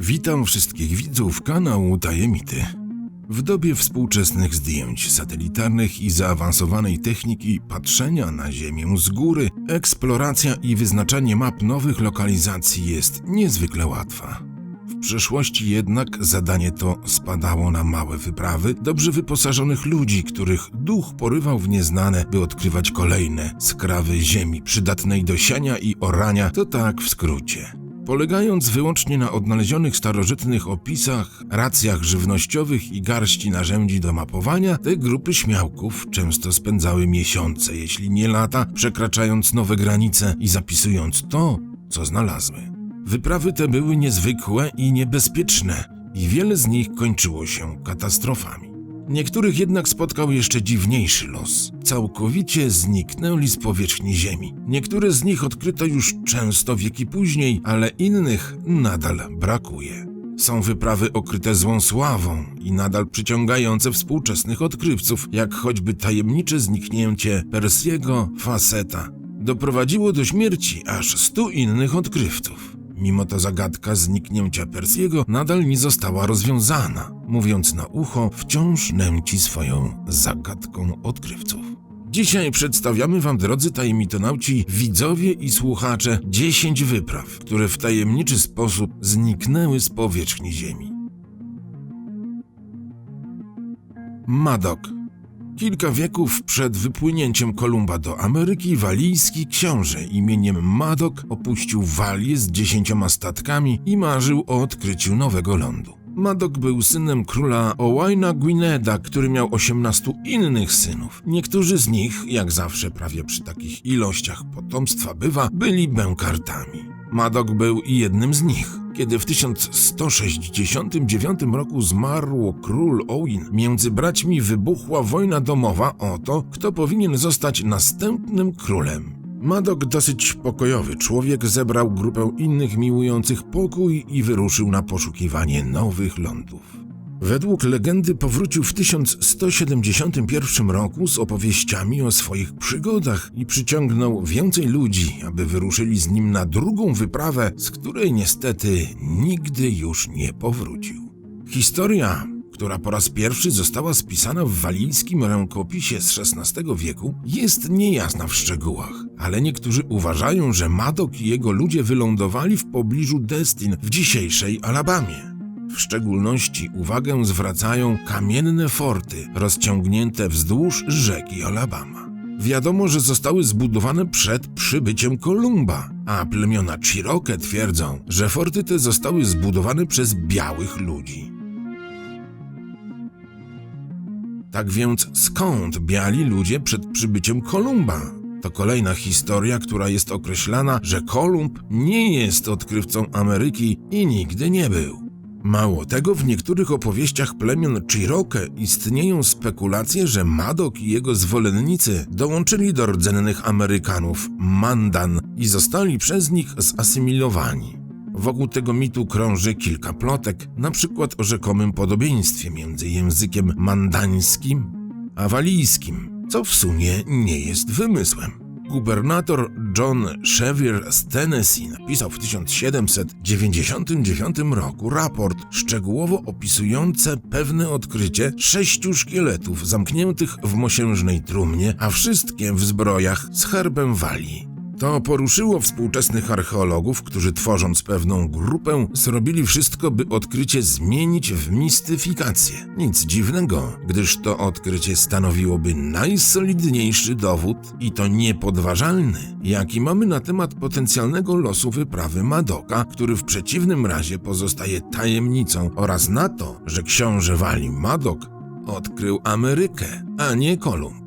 Witam wszystkich widzów kanału Tajemity. W dobie współczesnych zdjęć satelitarnych i zaawansowanej techniki patrzenia na Ziemię z góry, eksploracja i wyznaczanie map nowych lokalizacji jest niezwykle łatwa. W przeszłości jednak zadanie to spadało na małe wyprawy dobrze wyposażonych ludzi, których duch porywał w nieznane, by odkrywać kolejne skrawy ziemi przydatnej do siania i orania, to tak w skrócie. Polegając wyłącznie na odnalezionych starożytnych opisach, racjach żywnościowych i garści narzędzi do mapowania, te grupy śmiałków często spędzały miesiące, jeśli nie lata, przekraczając nowe granice i zapisując to, co znalazły. Wyprawy te były niezwykłe i niebezpieczne, i wiele z nich kończyło się katastrofami. Niektórych jednak spotkał jeszcze dziwniejszy los. Całkowicie zniknęli z powierzchni Ziemi. Niektóre z nich odkryto już często wieki później, ale innych nadal brakuje. Są wyprawy okryte złą sławą i nadal przyciągające współczesnych odkrywców, jak choćby tajemnicze zniknięcie Persiego Faceta. Doprowadziło do śmierci aż stu innych odkrywców. Mimo to zagadka zniknięcia Persiego nadal nie została rozwiązana. Mówiąc na ucho, wciąż nęci swoją zagadką odkrywców. Dzisiaj przedstawiamy Wam, drodzy tajemnitonauci, widzowie i słuchacze, 10 wypraw, które w tajemniczy sposób zniknęły z powierzchni Ziemi. Madok Kilka wieków przed wypłynięciem Kolumba do Ameryki, walijski książę imieniem Madok opuścił Walię z dziesięcioma statkami i marzył o odkryciu nowego lądu. Madok był synem króla Owaina Gwineda, który miał 18 innych synów. Niektórzy z nich, jak zawsze prawie przy takich ilościach potomstwa bywa, byli bękartami. Madok był jednym z nich. Kiedy w 1169 roku zmarł król Owain, między braćmi wybuchła wojna domowa o to, kto powinien zostać następnym królem. Madok, dosyć pokojowy człowiek, zebrał grupę innych miłujących pokój i wyruszył na poszukiwanie nowych lądów. Według legendy powrócił w 1171 roku z opowieściami o swoich przygodach i przyciągnął więcej ludzi, aby wyruszyli z nim na drugą wyprawę, z której niestety nigdy już nie powrócił. Historia, która po raz pierwszy została spisana w walijskim rękopisie z XVI wieku, jest niejasna w szczegółach, ale niektórzy uważają, że Madok i jego ludzie wylądowali w pobliżu Destin w dzisiejszej Alabamie. W szczególności uwagę zwracają kamienne forty rozciągnięte wzdłuż rzeki Alabama. Wiadomo, że zostały zbudowane przed przybyciem Kolumba, a plemiona Cherokee twierdzą, że forty te zostały zbudowane przez białych ludzi. Tak więc skąd biali ludzie przed przybyciem Kolumba? To kolejna historia, która jest określana, że Kolumb nie jest odkrywcą Ameryki i nigdy nie był. Mało tego, w niektórych opowieściach plemion Cherokee istnieją spekulacje, że Madok i jego zwolennicy dołączyli do rdzennych Amerykanów, Mandan, i zostali przez nich zasymilowani. Wokół tego mitu krąży kilka plotek, na przykład o rzekomym podobieństwie między językiem mandańskim a walijskim, co w sumie nie jest wymysłem. Gubernator John Sevier z Tennessee napisał w 1799 roku raport szczegółowo opisujące pewne odkrycie sześciu szkieletów zamkniętych w mosiężnej trumnie, a wszystkie w zbrojach z herbem Walii. To poruszyło współczesnych archeologów, którzy tworząc pewną grupę, zrobili wszystko, by odkrycie zmienić w mistyfikację. Nic dziwnego, gdyż to odkrycie stanowiłoby najsolidniejszy dowód, i to niepodważalny, jaki mamy na temat potencjalnego losu wyprawy Madoka, który w przeciwnym razie pozostaje tajemnicą, oraz na to, że książę Wali Madok odkrył Amerykę, a nie Kolumb.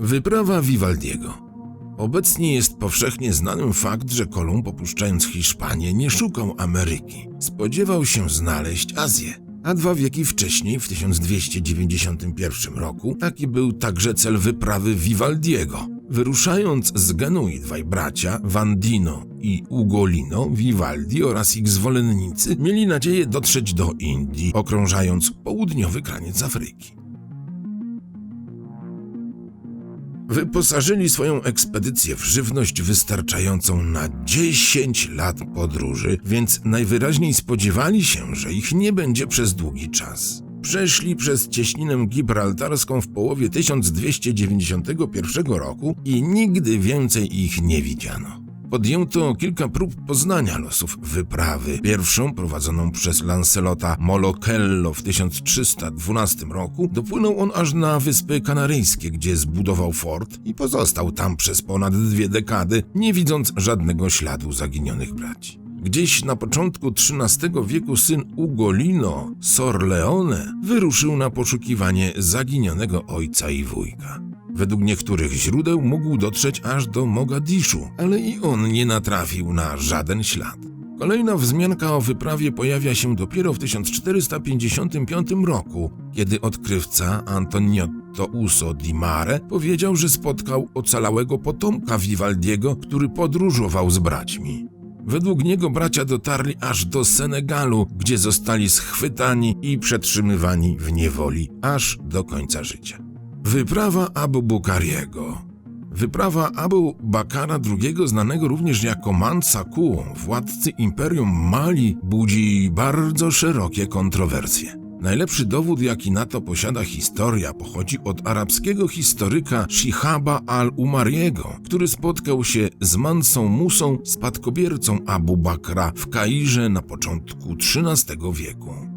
Wyprawa Vivaldiego. Obecnie jest powszechnie znanym fakt, że Kolumb opuszczając Hiszpanię nie szukał Ameryki. Spodziewał się znaleźć Azję. A dwa wieki wcześniej, w 1291 roku, taki był także cel wyprawy Vivaldiego. Wyruszając z Genui dwaj bracia, Vandino i Ugolino, Vivaldi oraz ich zwolennicy mieli nadzieję dotrzeć do Indii, okrążając południowy kraniec Afryki. Wyposażyli swoją ekspedycję w żywność wystarczającą na 10 lat podróży, więc najwyraźniej spodziewali się, że ich nie będzie przez długi czas. Przeszli przez cieśninę gibraltarską w połowie 1291 roku i nigdy więcej ich nie widziano. Podjęto kilka prób poznania losów wyprawy. Pierwszą, prowadzoną przez Lancelota Molokello w 1312 roku, dopłynął on aż na Wyspy Kanaryjskie, gdzie zbudował fort i pozostał tam przez ponad dwie dekady, nie widząc żadnego śladu zaginionych braci. Gdzieś na początku XIII wieku syn Ugolino, Sor Leone, wyruszył na poszukiwanie zaginionego ojca i wujka. Według niektórych źródeł mógł dotrzeć aż do Mogadiszu, ale i on nie natrafił na żaden ślad. Kolejna wzmianka o wyprawie pojawia się dopiero w 1455 roku, kiedy odkrywca Antoniotto Uso di Mare powiedział, że spotkał ocalałego potomka Vivaldiego, który podróżował z braćmi. Według niego bracia dotarli aż do Senegalu, gdzie zostali schwytani i przetrzymywani w niewoli aż do końca życia. Wyprawa Abu Bukariego Wyprawa Abu Bakara II, znanego również jako Mansaku, władcy Imperium Mali, budzi bardzo szerokie kontrowersje. Najlepszy dowód, jaki na to posiada historia, pochodzi od arabskiego historyka Shihaba al-Umariego, który spotkał się z Mansą Musą, spadkobiercą Abu Bakra w Kairze na początku XIII wieku.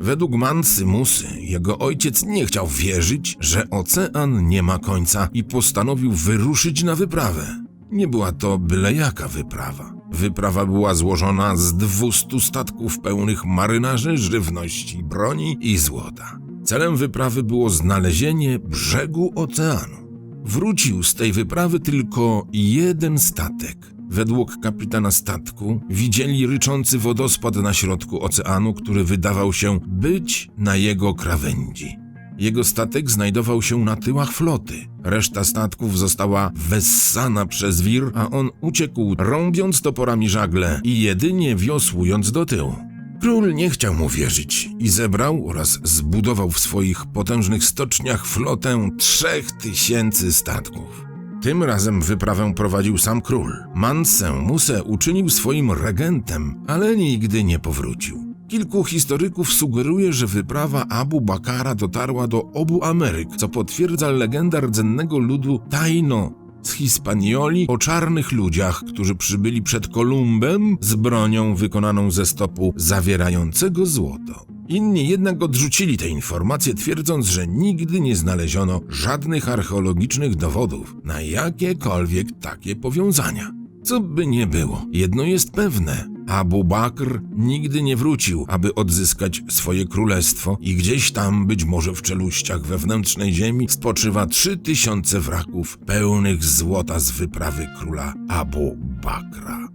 Według Mansy Musy, jego ojciec nie chciał wierzyć, że ocean nie ma końca i postanowił wyruszyć na wyprawę. Nie była to byle jaka wyprawa. Wyprawa była złożona z 200 statków pełnych marynarzy, żywności, broni i złota. Celem wyprawy było znalezienie brzegu oceanu. Wrócił z tej wyprawy tylko jeden statek. Według kapitana statku widzieli ryczący wodospad na środku oceanu, który wydawał się być na jego krawędzi. Jego statek znajdował się na tyłach floty. Reszta statków została wessana przez wir, a on uciekł, rąbiąc toporami żagle i jedynie wiosłując do tyłu. Król nie chciał mu wierzyć i zebrał oraz zbudował w swoich potężnych stoczniach flotę trzech tysięcy statków. Tym razem wyprawę prowadził sam król. Mansę Musę uczynił swoim regentem, ale nigdy nie powrócił. Kilku historyków sugeruje, że wyprawa Abu Bakara dotarła do obu Ameryk, co potwierdza legenda rdzennego ludu Taino z Hispanioli o czarnych ludziach, którzy przybyli przed Kolumbem z bronią wykonaną ze stopu zawierającego złoto. Inni jednak odrzucili te informacje, twierdząc, że nigdy nie znaleziono żadnych archeologicznych dowodów na jakiekolwiek takie powiązania. Co by nie było, jedno jest pewne. Abu Bakr nigdy nie wrócił, aby odzyskać swoje królestwo i gdzieś tam, być może w czeluściach wewnętrznej ziemi, spoczywa trzy tysiące wraków pełnych złota z wyprawy króla Abu Bakra.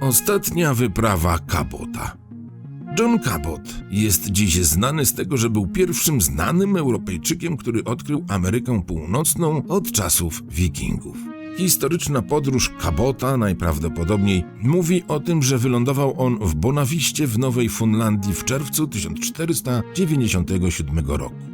Ostatnia wyprawa Kabota. John Cabot jest dziś znany z tego, że był pierwszym znanym Europejczykiem, który odkrył Amerykę Północną od czasów Wikingów. Historyczna podróż Cabota najprawdopodobniej mówi o tym, że wylądował on w Bonawiście w Nowej Funlandii w czerwcu 1497 roku.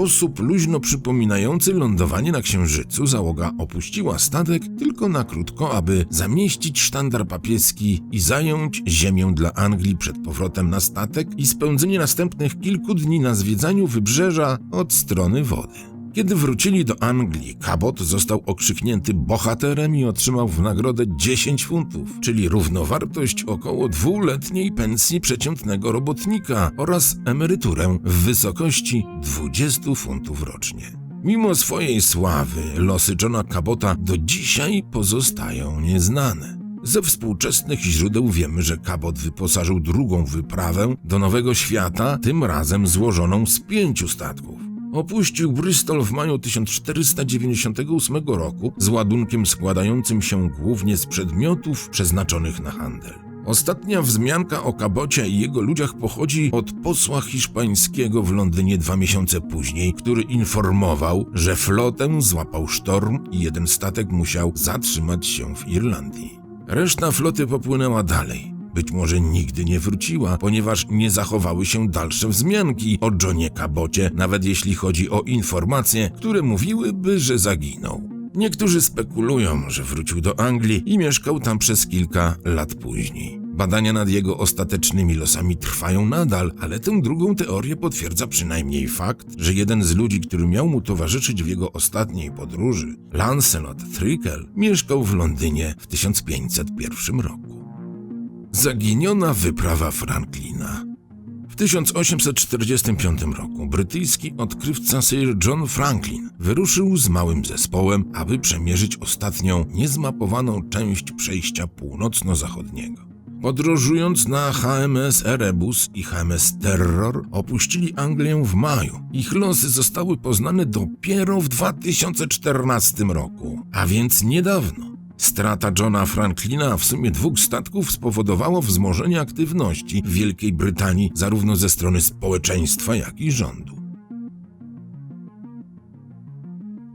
Sposób luźno przypominający lądowanie na Księżycu załoga opuściła statek tylko na krótko, aby zamieścić sztandar papieski i zająć ziemię dla Anglii przed powrotem na statek i spędzenie następnych kilku dni na zwiedzaniu wybrzeża od strony wody. Kiedy wrócili do Anglii, Cabot został okrzyknięty bohaterem i otrzymał w nagrodę 10 funtów, czyli równowartość około dwuletniej pensji przeciętnego robotnika oraz emeryturę w wysokości 20 funtów rocznie. Mimo swojej sławy, losy Johna Cabota do dzisiaj pozostają nieznane. Ze współczesnych źródeł wiemy, że Cabot wyposażył drugą wyprawę do Nowego Świata, tym razem złożoną z pięciu statków. Opuścił Bristol w maju 1498 roku z ładunkiem składającym się głównie z przedmiotów przeznaczonych na handel. Ostatnia wzmianka o Kabocie i jego ludziach pochodzi od posła hiszpańskiego w Londynie dwa miesiące później, który informował, że flotę złapał sztorm i jeden statek musiał zatrzymać się w Irlandii. Reszta floty popłynęła dalej. Być może nigdy nie wróciła, ponieważ nie zachowały się dalsze wzmianki o Johnie Cabocie, nawet jeśli chodzi o informacje, które mówiłyby, że zaginął. Niektórzy spekulują, że wrócił do Anglii i mieszkał tam przez kilka lat później. Badania nad jego ostatecznymi losami trwają nadal, ale tę drugą teorię potwierdza przynajmniej fakt, że jeden z ludzi, który miał mu towarzyszyć w jego ostatniej podróży, Lancelot Trickle, mieszkał w Londynie w 1501 roku. Zaginiona wyprawa Franklina. W 1845 roku brytyjski odkrywca Sir John Franklin wyruszył z małym zespołem, aby przemierzyć ostatnią niezmapowaną część przejścia północno-zachodniego. Podróżując na HMS Erebus i HMS Terror, opuścili Anglię w maju. Ich losy zostały poznane dopiero w 2014 roku, a więc niedawno. Strata Johna Franklina, w sumie dwóch statków, spowodowała wzmożenie aktywności w Wielkiej Brytanii zarówno ze strony społeczeństwa, jak i rządu.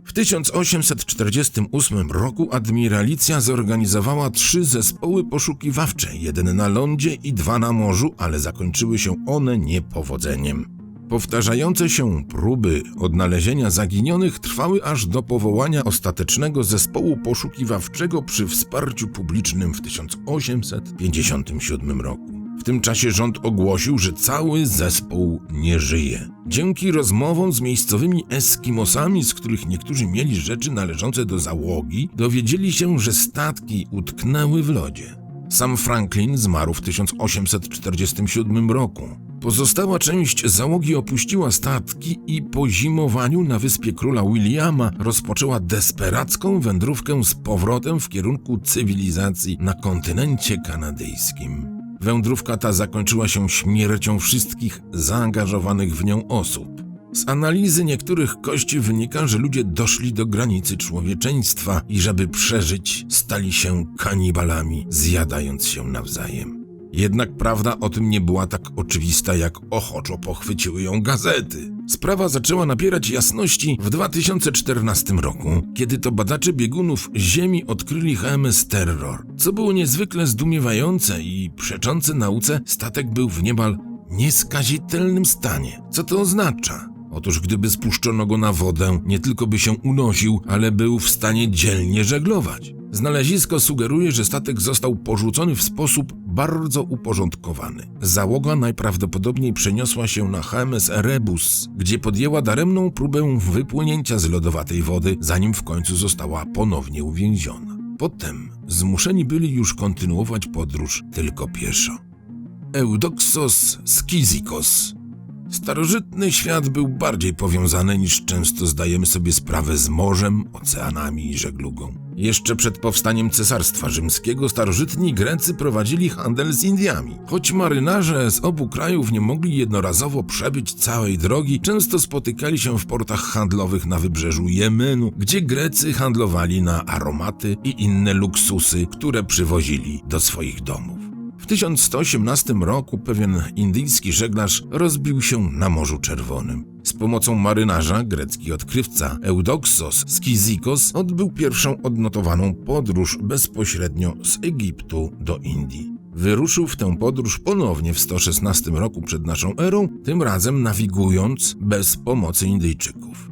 W 1848 roku admiralicja zorganizowała trzy zespoły poszukiwawcze, jeden na lądzie i dwa na morzu, ale zakończyły się one niepowodzeniem. Powtarzające się próby odnalezienia zaginionych trwały aż do powołania ostatecznego zespołu poszukiwawczego przy wsparciu publicznym w 1857 roku. W tym czasie rząd ogłosił, że cały zespół nie żyje. Dzięki rozmowom z miejscowymi Eskimosami, z których niektórzy mieli rzeczy należące do załogi, dowiedzieli się, że statki utknęły w lodzie. Sam Franklin zmarł w 1847 roku. Pozostała część załogi opuściła statki i po zimowaniu na wyspie króla Williama rozpoczęła desperacką wędrówkę z powrotem w kierunku cywilizacji na kontynencie kanadyjskim. Wędrówka ta zakończyła się śmiercią wszystkich zaangażowanych w nią osób. Z analizy niektórych kości wynika, że ludzie doszli do granicy człowieczeństwa i żeby przeżyć, stali się kanibalami, zjadając się nawzajem. Jednak prawda o tym nie była tak oczywista, jak ochoczo pochwyciły ją gazety. Sprawa zaczęła nabierać jasności w 2014 roku, kiedy to badacze biegunów Ziemi odkryli HMS Terror. Co było niezwykle zdumiewające i przeczące nauce, statek był w niemal nieskazitelnym stanie. Co to oznacza? Otóż gdyby spuszczono go na wodę, nie tylko by się unosił, ale był w stanie dzielnie żeglować. Znalezisko sugeruje, że statek został porzucony w sposób bardzo uporządkowany. Załoga najprawdopodobniej przeniosła się na HMS Erebus, gdzie podjęła daremną próbę wypłynięcia z lodowatej wody, zanim w końcu została ponownie uwięziona. Potem zmuszeni byli już kontynuować podróż tylko pieszo. Eudoxos Skizikos Starożytny świat był bardziej powiązany niż często zdajemy sobie sprawę z morzem, oceanami i żeglugą. Jeszcze przed powstaniem Cesarstwa Rzymskiego starożytni Grecy prowadzili handel z Indiami. Choć marynarze z obu krajów nie mogli jednorazowo przebyć całej drogi, często spotykali się w portach handlowych na wybrzeżu Jemenu, gdzie Grecy handlowali na aromaty i inne luksusy, które przywozili do swoich domów. W 1118 roku pewien indyjski żeglarz rozbił się na Morzu Czerwonym. Z pomocą marynarza grecki odkrywca Eudoxos Skizikos odbył pierwszą odnotowaną podróż bezpośrednio z Egiptu do Indii. Wyruszył w tę podróż ponownie w 116 roku przed naszą erą, tym razem nawigując bez pomocy Indyjczyków.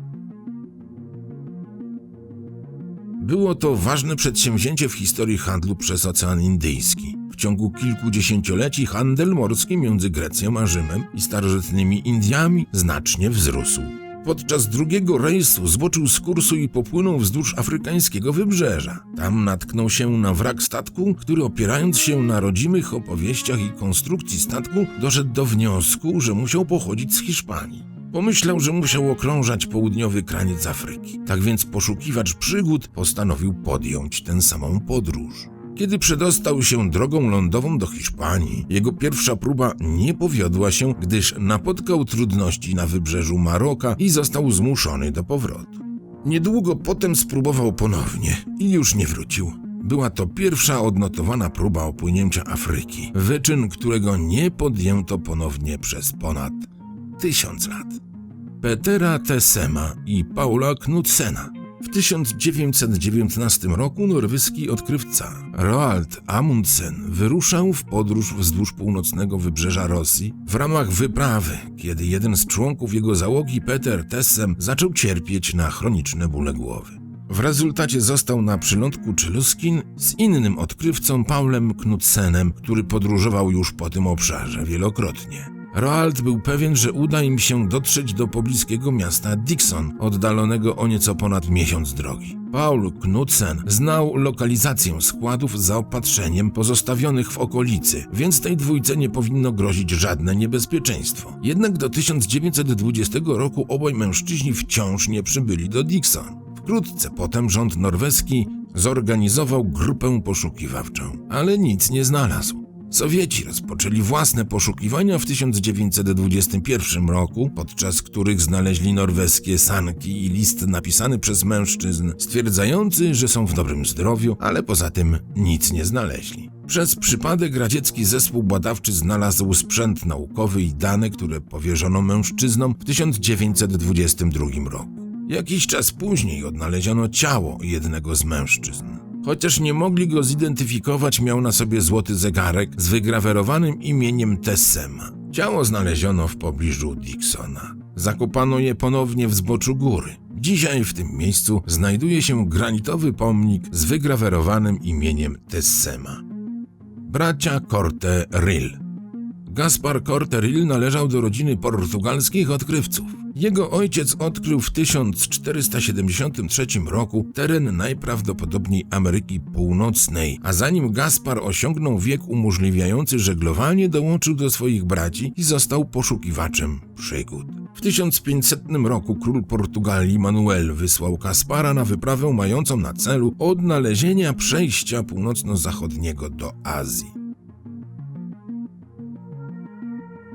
Było to ważne przedsięwzięcie w historii handlu przez Ocean Indyjski. W ciągu kilku dziesięcioleci handel morski między Grecją a Rzymem i starożytnymi Indiami znacznie wzrósł. Podczas drugiego rejsu zboczył z kursu i popłynął wzdłuż afrykańskiego wybrzeża. Tam natknął się na wrak statku, który opierając się na rodzimych opowieściach i konstrukcji statku, doszedł do wniosku, że musiał pochodzić z Hiszpanii. Pomyślał, że musiał okrążać południowy kraniec Afryki. Tak więc poszukiwacz przygód postanowił podjąć tę samą podróż. Kiedy przedostał się drogą lądową do Hiszpanii, jego pierwsza próba nie powiodła się, gdyż napotkał trudności na wybrzeżu Maroka i został zmuszony do powrotu. Niedługo potem spróbował ponownie i już nie wrócił. Była to pierwsza odnotowana próba opłynięcia Afryki, wyczyn, którego nie podjęto ponownie przez ponad tysiąc lat. Petera Tessema i Paula Knudsena W 1919 roku norweski odkrywca Roald Amundsen wyruszał w podróż wzdłuż północnego wybrzeża Rosji w ramach wyprawy, kiedy jeden z członków jego załogi, Peter Tessem, zaczął cierpieć na chroniczne bóle głowy. W rezultacie został na przylądku Czeluskin z innym odkrywcą Paulem Knudsenem, który podróżował już po tym obszarze wielokrotnie. Roald był pewien, że uda im się dotrzeć do pobliskiego miasta Dixon, oddalonego o nieco ponad miesiąc drogi. Paul Knudsen znał lokalizację składów zaopatrzeniem pozostawionych w okolicy, więc tej dwójce nie powinno grozić żadne niebezpieczeństwo. Jednak do 1920 roku obaj mężczyźni wciąż nie przybyli do Dixon. Wkrótce potem rząd norweski zorganizował grupę poszukiwawczą, ale nic nie znalazł. Sowieci rozpoczęli własne poszukiwania w 1921 roku, podczas których znaleźli norweskie sanki i list napisany przez mężczyzn, stwierdzający, że są w dobrym zdrowiu, ale poza tym nic nie znaleźli. Przez przypadek radziecki zespół badawczy znalazł sprzęt naukowy i dane, które powierzono mężczyznom w 1922 roku. Jakiś czas później odnaleziono ciało jednego z mężczyzn. Chociaż nie mogli go zidentyfikować, miał na sobie złoty zegarek z wygrawerowanym imieniem Tessema. Ciało znaleziono w pobliżu Dixona. Zakopano je ponownie w zboczu góry. Dzisiaj w tym miejscu znajduje się granitowy pomnik z wygrawerowanym imieniem Tessema. Bracia Corte Rill Gaspar Corte Rill należał do rodziny portugalskich odkrywców. Jego ojciec odkrył w 1473 roku teren najprawdopodobniej Ameryki Północnej, a zanim Gaspar osiągnął wiek umożliwiający żeglowanie, dołączył do swoich braci i został poszukiwaczem przygód. W 1500 roku król Portugalii Manuel wysłał Gaspara na wyprawę mającą na celu odnalezienia przejścia północno-zachodniego do Azji.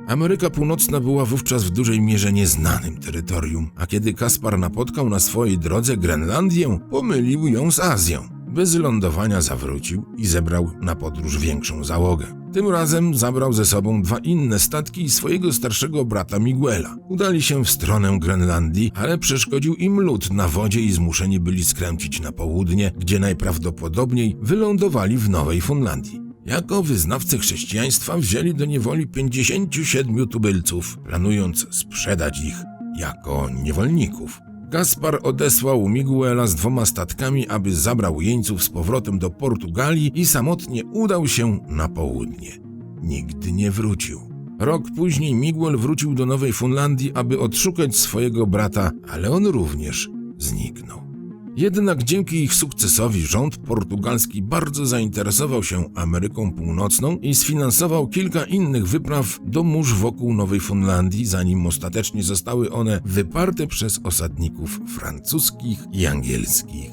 Ameryka Północna była wówczas w dużej mierze nieznanym terytorium, a kiedy Kaspar napotkał na swojej drodze Grenlandię, pomylił ją z Azją. Bez lądowania zawrócił i zebrał na podróż większą załogę. Tym razem zabrał ze sobą dwa inne statki i swojego starszego brata Miguela. Udali się w stronę Grenlandii, ale przeszkodził im lód na wodzie i zmuszeni byli skręcić na południe, gdzie najprawdopodobniej wylądowali w Nowej Fundlandii. Jako wyznawcy chrześcijaństwa wzięli do niewoli 57 tubylców, planując sprzedać ich jako niewolników. Gaspar odesłał Miguela z dwoma statkami, aby zabrał jeńców z powrotem do Portugalii i samotnie udał się na południe. Nigdy nie wrócił. Rok później Miguel wrócił do Nowej Fundlandii, aby odszukać swojego brata, ale on również zniknął. Jednak dzięki ich sukcesowi rząd portugalski bardzo zainteresował się Ameryką Północną i sfinansował kilka innych wypraw do mórz wokół Nowej Fundlandii, zanim ostatecznie zostały one wyparte przez osadników francuskich i angielskich.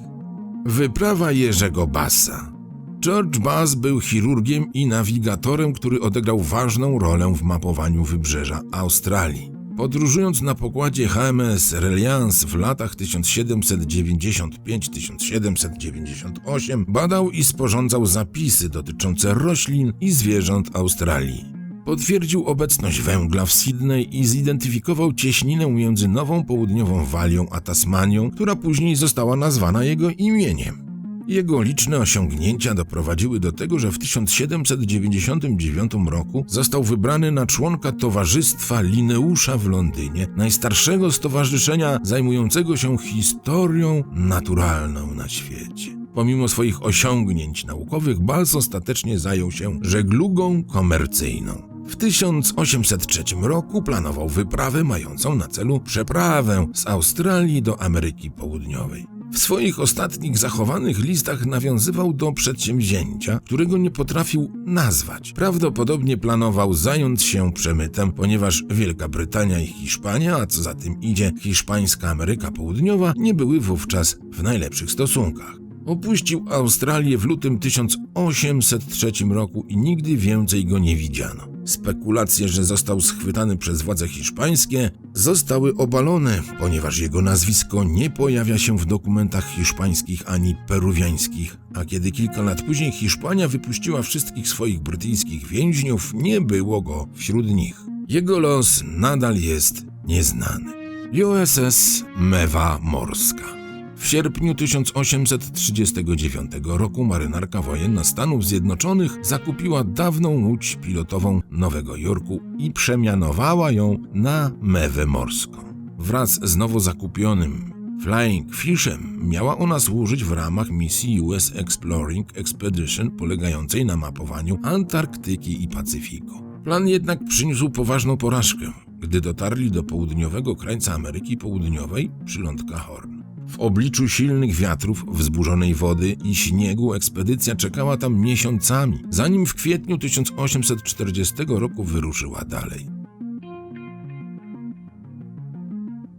Wyprawa Jerzego Bassa George Bass był chirurgiem i nawigatorem, który odegrał ważną rolę w mapowaniu wybrzeża Australii. Podróżując na pokładzie HMS Reliance w latach 1795-1798 badał i sporządzał zapisy dotyczące roślin i zwierząt Australii. Potwierdził obecność węgla w Sydney i zidentyfikował cieśninę między Nową Południową Walią a Tasmanią, która później została nazwana jego imieniem. Jego liczne osiągnięcia doprowadziły do tego, że w 1799 roku został wybrany na członka Towarzystwa Lineusza w Londynie, najstarszego stowarzyszenia zajmującego się historią naturalną na świecie. Pomimo swoich osiągnięć naukowych, Bals ostatecznie zajął się żeglugą komercyjną. W 1803 roku planował wyprawę mającą na celu przeprawę z Australii do Ameryki Południowej. W swoich ostatnich zachowanych listach nawiązywał do przedsięwzięcia, którego nie potrafił nazwać. Prawdopodobnie planował zająć się przemytem, ponieważ Wielka Brytania i Hiszpania, a co za tym idzie hiszpańska Ameryka Południowa, nie były wówczas w najlepszych stosunkach. Opuścił Australię w lutym 1803 roku i nigdy więcej go nie widziano. Spekulacje, że został schwytany przez władze hiszpańskie, zostały obalone, ponieważ jego nazwisko nie pojawia się w dokumentach hiszpańskich ani peruwiańskich, a kiedy kilka lat później Hiszpania wypuściła wszystkich swoich brytyjskich więźniów, nie było go wśród nich. Jego los nadal jest nieznany. USS Mewa Morska W sierpniu 1839 roku marynarka wojenna Stanów Zjednoczonych zakupiła dawną łódź pilotową Nowego Jorku i przemianowała ją na mewę morską. Wraz z nowo zakupionym Flying Fishem miała ona służyć w ramach misji US Exploring Expedition polegającej na mapowaniu Antarktyki i Pacyfiku. Plan jednak przyniósł poważną porażkę, gdy dotarli do południowego krańca Ameryki Południowej, przylądka Horn. W obliczu silnych wiatrów, wzburzonej wody i śniegu ekspedycja czekała tam miesiącami, zanim w kwietniu 1840 roku wyruszyła dalej.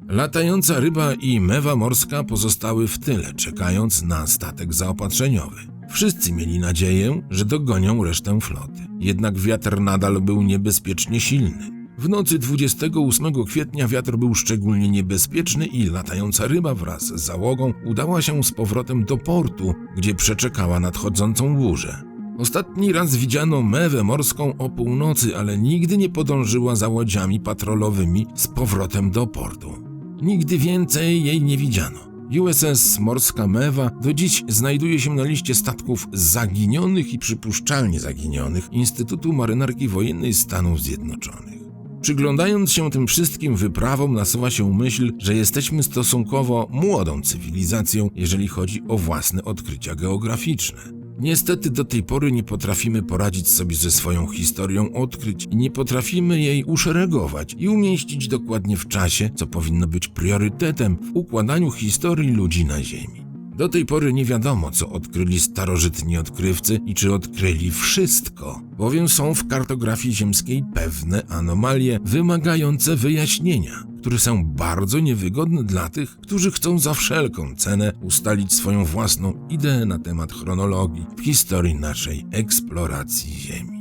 Latająca ryba i mewa morska pozostały w tyle, czekając na statek zaopatrzeniowy. Wszyscy mieli nadzieję, że dogonią resztę floty. Jednak wiatr nadal był niebezpiecznie silny. W nocy 28 kwietnia wiatr był szczególnie niebezpieczny i latająca ryba wraz z załogą udała się z powrotem do portu, gdzie przeczekała nadchodzącą burzę. Ostatni raz widziano mewę morską o północy, ale nigdy nie podążyła za łodziami patrolowymi z powrotem do portu. Nigdy więcej jej nie widziano. USS Morska Mewa do dziś znajduje się na liście statków zaginionych i przypuszczalnie zaginionych Instytutu Marynarki Wojennej Stanów Zjednoczonych. Przyglądając się tym wszystkim wyprawom, nasuwa się myśl, że jesteśmy stosunkowo młodą cywilizacją, jeżeli chodzi o własne odkrycia geograficzne. Niestety do tej pory nie potrafimy poradzić sobie ze swoją historią odkryć i nie potrafimy jej uszeregować i umieścić dokładnie w czasie, co powinno być priorytetem w układaniu historii ludzi na Ziemi. Do tej pory nie wiadomo, co odkryli starożytni odkrywcy i czy odkryli wszystko, bowiem są w kartografii ziemskiej pewne anomalie wymagające wyjaśnienia, które są bardzo niewygodne dla tych, którzy chcą za wszelką cenę ustalić swoją własną ideę na temat chronologii w historii naszej eksploracji Ziemi.